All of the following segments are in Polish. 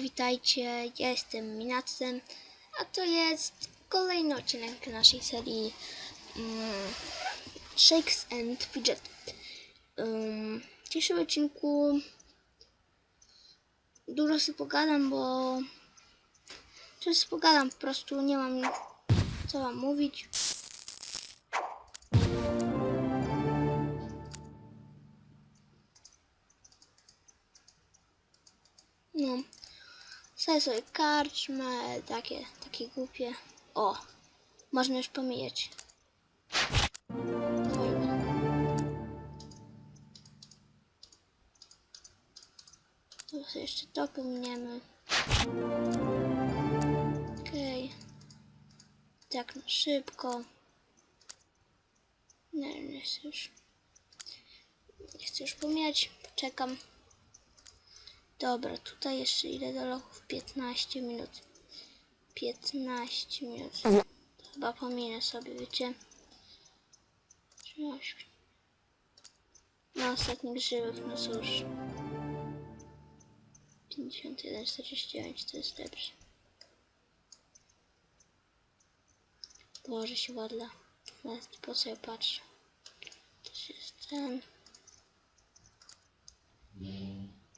Witajcie, ja jestem Minacem, a to jest kolejny odcinek naszej serii um, Shakes and Fidget. Um, w dzisiejszym odcinku dużo sobie pogadam, bo coś pogadam, po prostu nie mam co wam mówić. Sobie sobie karczmę, takie, takie głupie. O, można już pomijać. To sobie jeszcze to pominiemy. Okej. Tak na szybko. Nie, nie chcę już. Nie chcę już pomijać. Czekam. Dobra, tutaj jeszcze ile do lochów? 15 minut. 15 minut. Chyba pominę sobie, wiecie. Na ostatni grzybek, no cóż. 51, 49 to jest lepsze. Boże się ładla. Nawet po co ja patrzę. To jest ten.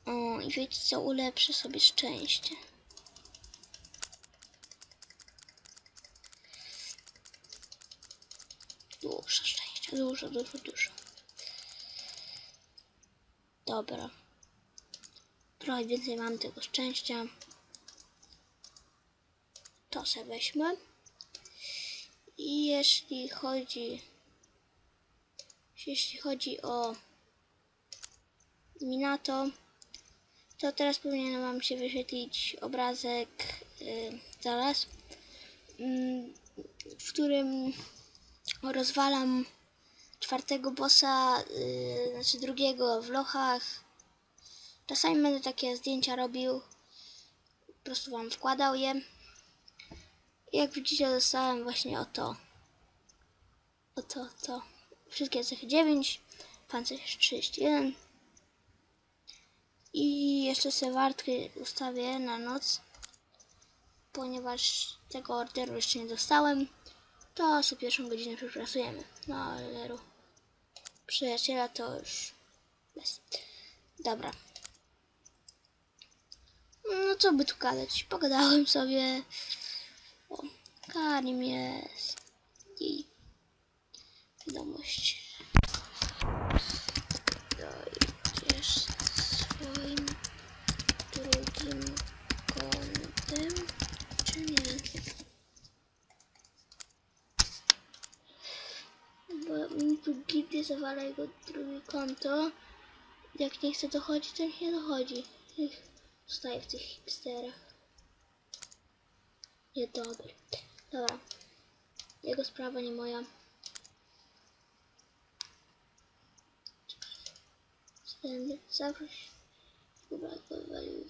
O, i wiecie co, ulepszę sobie szczęście. Dużo szczęścia, dużo, dużo, dużo. Dobra. Trochę więcej mam tego szczęścia. To sobie weźmy. I jeśli chodzi... Jeśli chodzi o Minato, to teraz powinien Wam się wyświetlić obrazek y, zaraz, mm, w którym rozwalam czwartego bossa, y, znaczy drugiego w lochach. Czasami będę takie zdjęcia robił, po prostu Wam wkładał je. I jak widzicie dostałem właśnie o to, o to, to, wszystkie cechy 9, pancerz 31. I jeszcze sobie wartkę ustawię na noc, ponieważ tego orderu jeszcze nie dostałem. To sobie pierwszą godzinę przepracujemy. No ale ru- przyjaciela to już. Dobra. No co by tu gadać? Pogadałem sobie. O, Karim jest. I wiadomość. Swoim drugim kątem, czy nie? Bo mi tu gildy zawala jego drugie konto. Jak nie chce dochodzić, to nie dochodzi. Niech zostaje w tych hipsterach. Niedobry. Dobra. Jego sprawa, nie moja. Zaproś. Wywalił.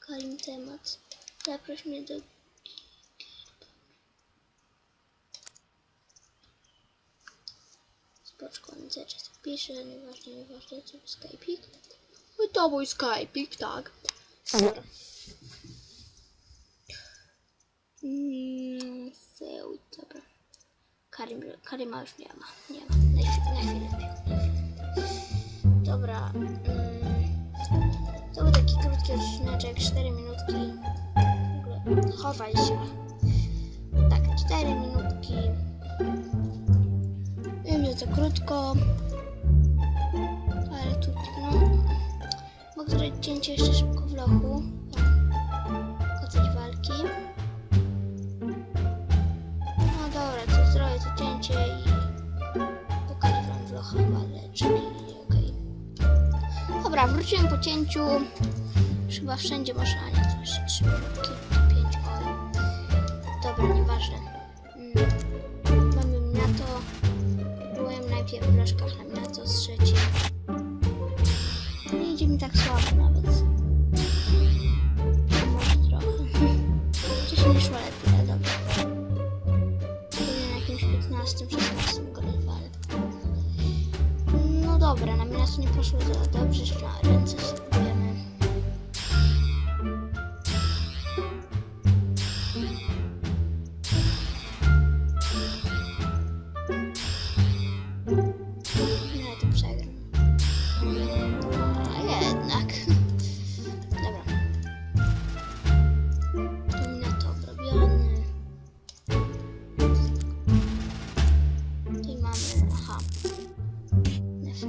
Kalim temat. Zaproś mnie do Spoczko, on cały czas pisze, nieważne, nieważne, co Skype'ik. No to mój Skype'ik, tak. Dobra. Mm, Seł, dobra. Karim, Karima już nie ma, nie ma. Na chwilę, na. Dobra. Mm, to był taki krótki odcineczek, 4 minutki. Chowaj się. Tak, 4 minutki. Wiem, że to krótko. Ale tu, no. Mogę zrobić cięcie jeszcze szybko w lochu. Pokazać walki. No dobra, to zrobię to cięcie i pokażę wam w lochach waleczki. Dobra, wróciłem po cięciu. Chyba wszędzie można, nie, to jeszcze 3 minutki, 5, oj. Dobra, nieważne. Mm. Mamy na to. Byłem najpierw w blaszkach, na to z trzecim. Nie idzie mi tak słabo nawet.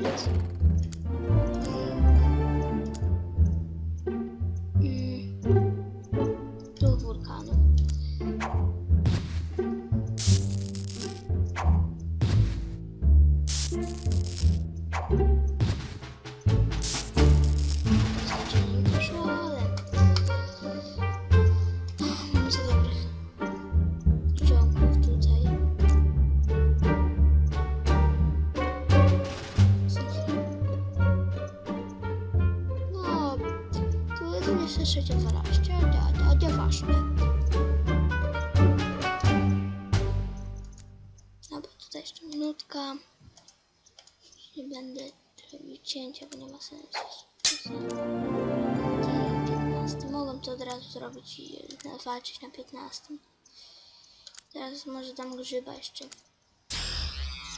Yes. 23.12, da, da, nieważne. Dobra, tutaj jeszcze minutka. Nie będę robić cięcia, bo nie ma sensu. 15. Mogą to od razu zrobić i walczyć na 15. Teraz może dam grzyba jeszcze.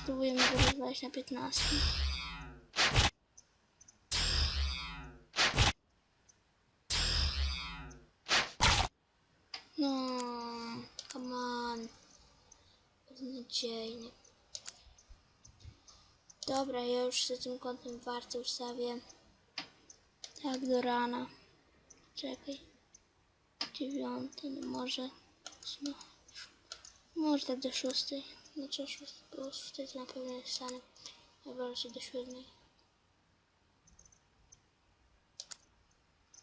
Spróbujemy go na 15. No, come on. Beznadziejnie. Dobra, ja już z tym kątem warto ustawię. Tak do rana. Czekaj. Dziewiąty, no może. ósma. Może tak do szóstej. Znaczy o szóstej, bo szóstej to na pewno jest wstanę. Albo raczej do siódmej.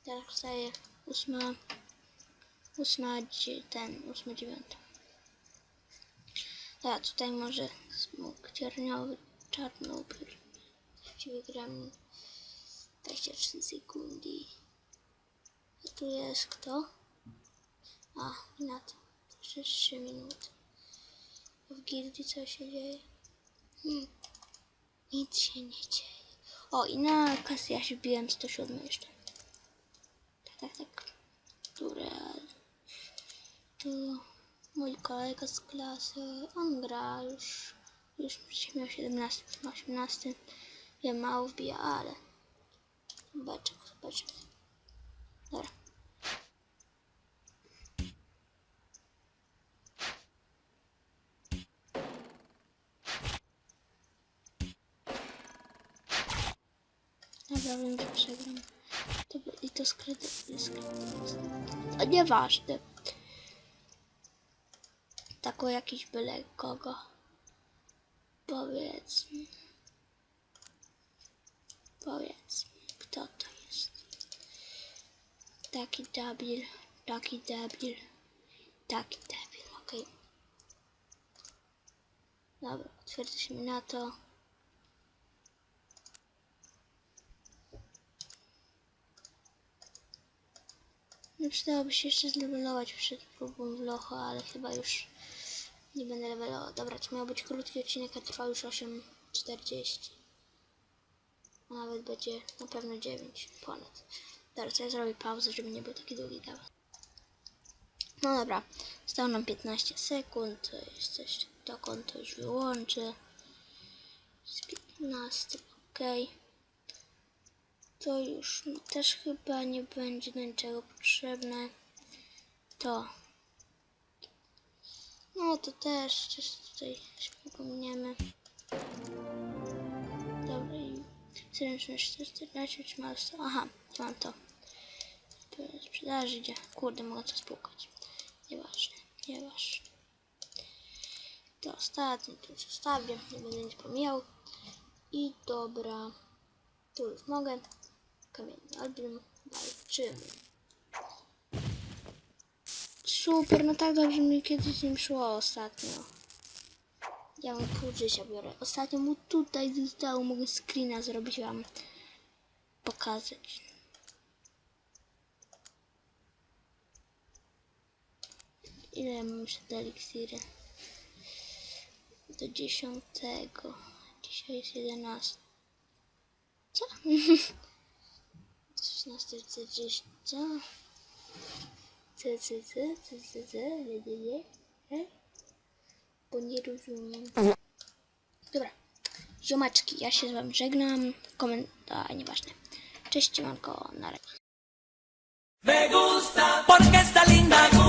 Teraz wstaje ósma. Ósma, ten, ósma, dziewiąta. A tutaj może smok cierniowy, czarnopiór. Właściwie gram 23 sekundy. A tu jest kto? A, na to. Jeszcze 3 minuty. W gildii co się dzieje? Hmm. Nic się nie dzieje. O, i na kasy ja się biłem 107 jeszcze. Tak, tak, tak. Które to mój kolega z klasy, on gra już, już miał 17, już ma 18, wiem, mało wbija, ale beczek, beczek. Dobra. Dobra, wiem, że przegram. To, by- I to skryte. A nieważne. Tako jakiś byle kogo. Powiedzmy. Powiedzmy, kto to jest. Taki debil, taki debil, taki debil, okej. Dobra, otwierdzimy na to. No przydałoby się jeszcze zlevelować przed próbą w locho, ale chyba już nie będę levelował. Dobra, to miał być krótki odcinek, a trwa już 8.40. A nawet będzie na pewno 9 ponad. Dobra, to ja zrobię pauzę, żeby nie był taki długi gawę. No dobra, zostało nam 15 sekund, to jest coś, to konto już wyłączę. Z 15, ok. To już też chyba nie będzie do niczego potrzebne. To. No to też coś tutaj się pominiemy. Dobra i zręczność 414 czy mam to? Aha, nie mam to. Pełne sprzedaży idzie. Kurde, mogę to spłukać. Nieważne, nieważne. To ostatnie tu zostawię, nie będę nic pomijał. I dobra, tu już mogę. Kamienny album, walczymy. Super, no tak dobrze mi kiedyś nim szło ostatnio. Ja mu pół życia biorę. Ostatnio mu tutaj zostało, mogę screena zrobić wam. Pokazać. Ile ja mam jeszcze eliksiry? Do dziesiątego. Dzisiaj jest 11. Co? 16.40. Co? Co, co, co, co, co, nie, nie, nie, nie? Bo nie rozumiem. Dobra. Ziomeczki, ja się z wami żegnam. Komentarz, nieważne. Cześć, manko, na razie. Me gusta porque está linda.